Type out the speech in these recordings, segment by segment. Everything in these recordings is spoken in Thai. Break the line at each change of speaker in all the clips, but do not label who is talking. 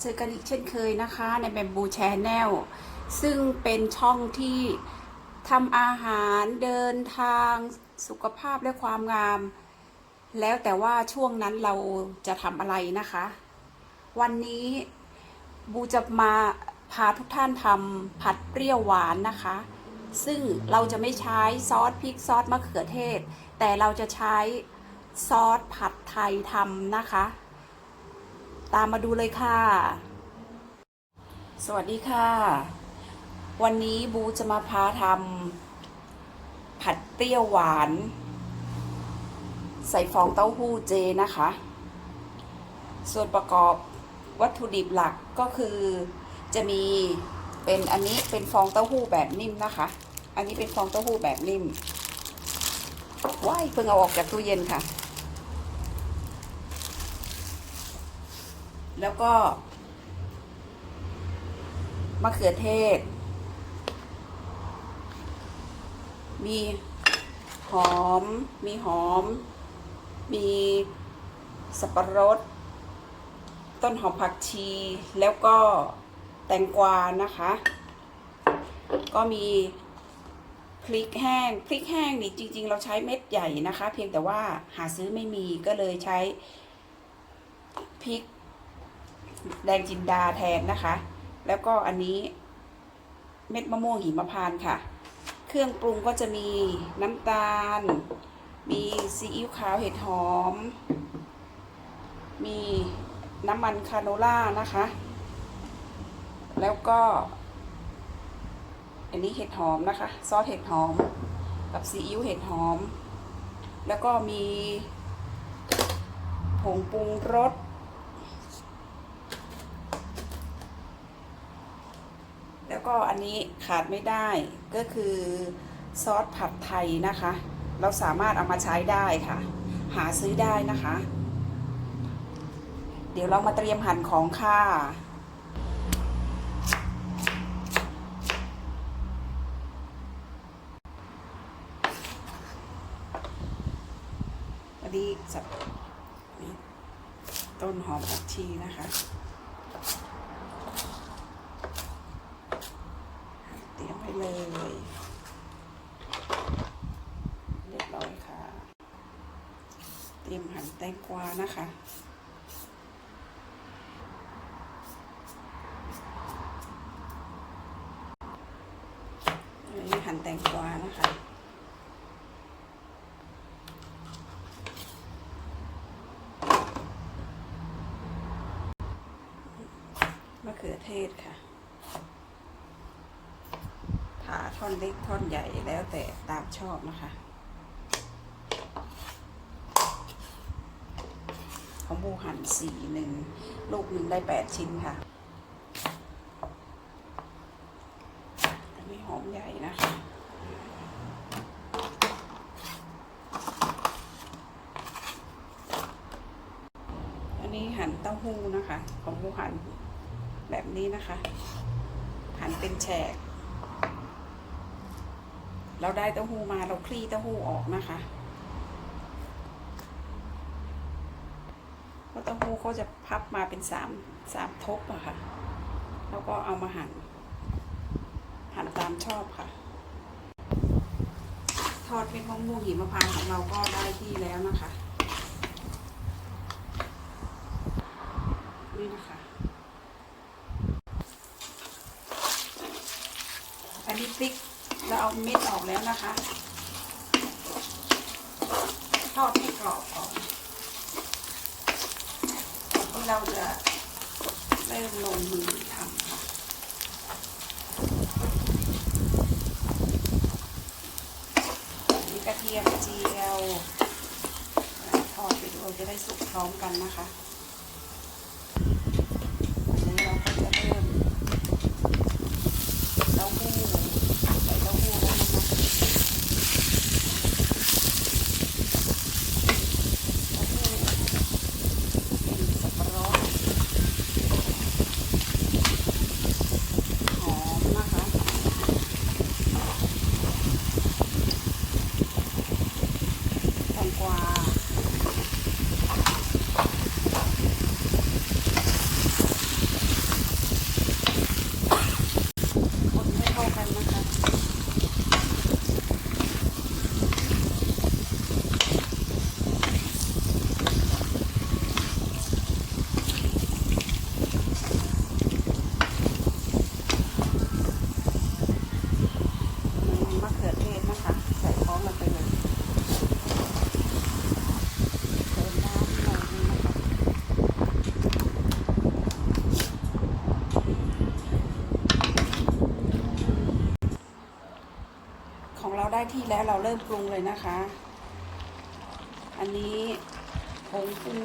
เจอกันอีกเช่นเคยนะคะในแบมบูแชนแนลซึ่งเป็นช่องที่ทำอาหารเดินทางสุขภาพและความงาม แล้วแต่ว่าช่วงนั้นเราจะทำอะไรนะคะ วันนี้บูจะมาพาทุกท่านทำผัดเปรี้ยวหวานนะคะ ซึ่งเราจะไม่ใช้ซอสพริกซอสมะเขือเทศ แต่เราจะใช้ซอสผัดไทยทำนะคะ ตามมาดูเลยค่ะ สวัสดีค่ะ วันนี้บูจะมาพาทำผัดเปรี้ยวหวาน ใส่ฟองเต้าหู้เจนะคะ ส่วนประกอบวัตถุดิบหลักก็คือจะมีเป็นอันนี้เป็นฟองเต้าหู้แบบนิ่มนะคะ อันนี้เป็นฟองเต้าหู้แบบนิ่มว้ายเพิ่งเอาออกจากตู้เย็นค่ะ แล้วก็มะเขือเทศ มีหอม มีหอม มีสับปะรด ต้นหอมผักชี แล้วก็แตงกวานะคะ ก็มีพริกแห้ง พริกแห้งนี่จริง ๆ เราใช้เม็ดใหญ่นะคะ เพียงแต่ว่าหาซื้อไม่มีก็เลยใช้พริก แดงจินดาแทนนะคะ แล้วก็อันนี้เม็ดมะม่วงหิมพานต์ค่ะ เครื่องปรุงก็จะมีน้ำตาล มีซีอิ๊วขาวเห็ดหอม มีน้ำมันคาโนล่านะคะ แล้วก็ อันนี้เห็ดหอมนะคะ ซอสเห็ดหอม กับซีอิ๊วเห็ดหอม แล้วก็มีผงปรุงรส แล้วก็อันนี้ขาดไม่ได้ก็คือซอสผัดไทยนะคะ เราสามารถเอามาใช้ได้ค่ะ หาซื้อได้นะคะ เดี๋ยวเรามาเตรียมหั่นของค่ะอันนี้สับนี่ต้นหอมผักชีนะคะ เตรียมไว้เลย เรียบร้อยค่ะ เตรียมหั่นแตงกวานะคะ นี่หั่นแตงกวานะคะมะเขือเทศค่ะผ่าท่อนเล็กท่อนใหญ่แล้วแต่ตามชอบนะคะ ของบูหั่นสี่หนึ่งลูกหนึ่งได้แปดชิ้นค่ะอันนี้หอมใหญ่นะคะอันนี้หั่นเต้าหู้นะคะ ของบูหั่นแบบนี้นะคะ หั่นเป็นแฉกเราได้เต้าหู้มาเราคลี่เต้าหู้ออกนะคะเพ ราะเต้าหู้เขาจะพับมาเป็นสามสามทบอะค่ะ แล้วก็เอามาหั่น หั่นตามชอบค่ะ ทอดเป็นมะม่วงหิมพานต์ของเราก็ได้ที่แล้วนะคะ นี่นะคะ อันนี้พริกเราเอาเม็ดออกแล้วนะคะ ทอดให้กรอบก่อนที่ เราจะเริ่มลงมือทำค่ะนี่กระเทียมเจียวทอดไปด้วยจะได้สุกพร้อมกันนะคะอันนี้เราก็จะเริ่ม เต้าหู้ใส่เต้าหู้แล้วนะคะเต้าหู้เป็นสับปะรดหอมนะคะแตงกวา ราได้ที่แล้วเราเริ่มปรุงเลยนะคะ อันนี้ผงปรุง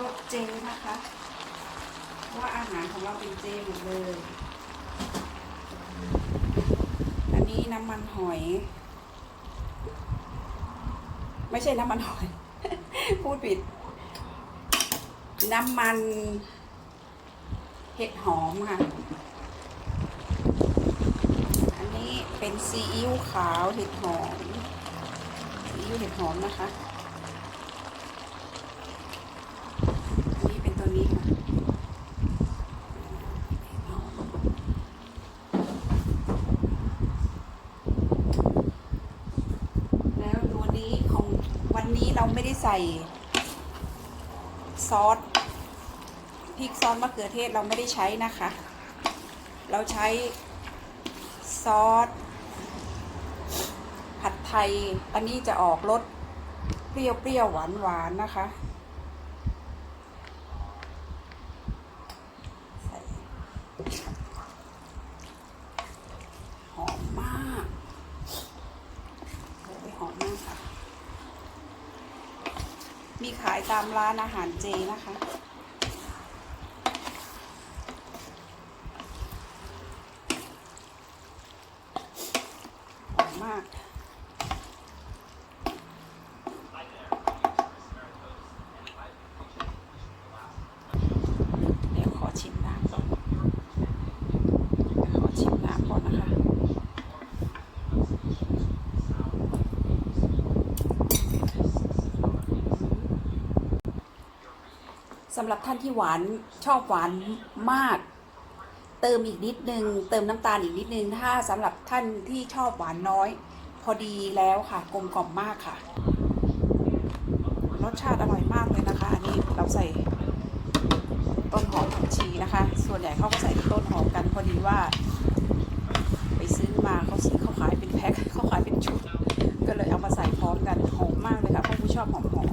รสเจนะคะเพราะว่าอาหารของเราเป็นเจหมดเลย อันนี้น้ำมันหอย ไม่ใช่น้ำมันหอย พูดผิด น้ำมัน เห็ดหอมค่ะ อันนี้ เป็นซีอิ๊วขาวเห็ดหอมซีอิ๊วเห็ดหอมนะคะอันนี้เป็นตัวนี้ค่ะแล้วตัวนี้ของวันนี้เราไม่ได้ใส่ซอสพริกซอสมะเขือเทศเราไม่ได้ใช้นะคะ เราใช้ซอส ผัดไทย อันนี้จะออกรสเปรี้ยวเปรี้ยวหวานหวานๆนะคะใส่หอมมากโอ้ยหอมมากค่ะ มีขายตามร้านอาหารเจนะคะ หอมมาก เดี๋ยวขอชิมน้ำก่อนขอชิมน้ำก่อนนะคะ สำหรับท่านที่หวานชอบหวานมาก เติมอีกนิดนึง เติมน้ำตาลอีกนิดนึง ถ้าสำหรับท่านที่ชอบหวานน้อย พอดีแล้วค่ะ กลมกล่อมมากค่ะ รสชาติอร่อยมากเลยนะคะ อันนี้เราใส่ต้นหอมผักชีนะคะ ส่วนใหญ่เขาก็ใส่ต้นหอมกันพอดีว่า ไปซื้อมาเขาซื้อเขาขายเป็นแพ็คเขาขายเป็นชุด ก็เลยเอามาใส่พร้อมกันหอมมากเลยค่ะเพราะผู้ชอบหอมหอม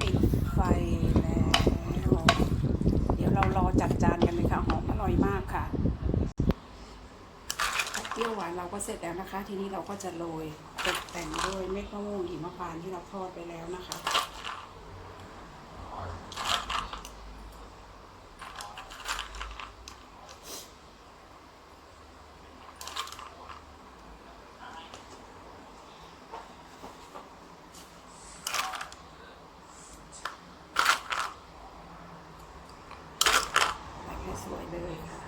ปิดไฟแล้ว เดี๋ยวเรารอจัดจานกันเลยค่ะ หอมอร่อยมากค่ะเปรี้ยวหวานเราก็เสร็จแล้ว นะคะ ทีนี้เราก็จะโรยตกแต่งด้วยเม็ดมะม่วงหิมพานต์ที่เราทอดไปแล้วนะคะให้สวยเลยค่ะ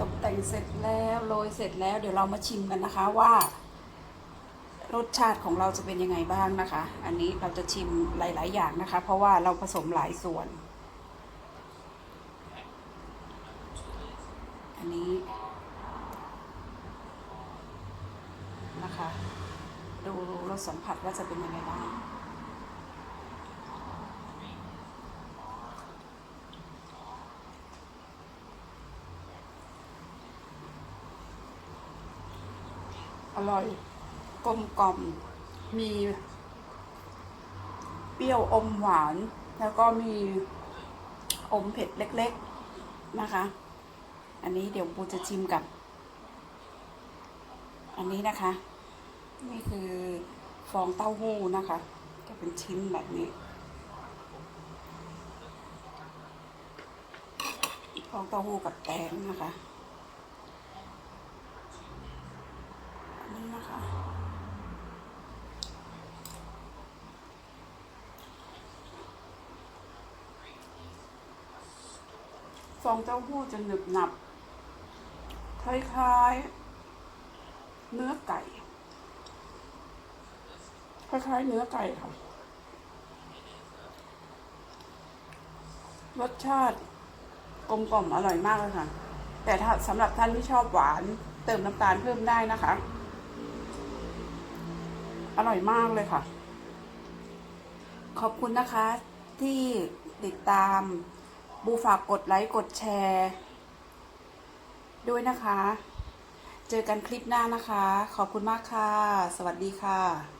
ตกแต่ง เสร็จแล้วโรยเสร็จแล้ว เดี๋ยวเรามาชิมกันนะคะว่ารสชาติของเราจะเป็นยังไงบ้างนะคะ อันนี้เราจะชิมหลาย ๆ อย่างนะคะ เพราะว่าเราผสมหลายส่วน อันนี้นะคะ ดูรสสัมผัสว่าจะเป็นยังไงบ้าง อร่อย กลมกล่อม มี เปรี้ยวอมหวาน แล้วก็มีอมเผ็ดเล็ก ๆนะคะ อันนี้เดี๋ยวปูจะชิมกับ อันนี้นะคะ นี่คือฟองเต้าหู้นะคะ จะเป็นชิ้นแบบนี้ ฟองเต้าหู้กับแตงนะคะ อันนี้ นะคะฟองเต้าหู้จะหนึบหนับ คล้ายๆ เนื้อไก่ คล้ายๆ เนื้อไก่ค่ะ รสชาติกลมกล่อมอร่อยมากเลยค่ะ แต่ถ้าสำหรับท่านที่ชอบหวานเติมน้ำตาลเพิ่มได้นะคะ อร่อยมากเลยค่ะ ขอบคุณนะคะที่ติดตามบูฝากกดไลค์กดแชร์ ด้วยนะคะ เจอกันคลิปหน้านะคะ ขอบคุณมากค่ะ สวัสดีค่ะ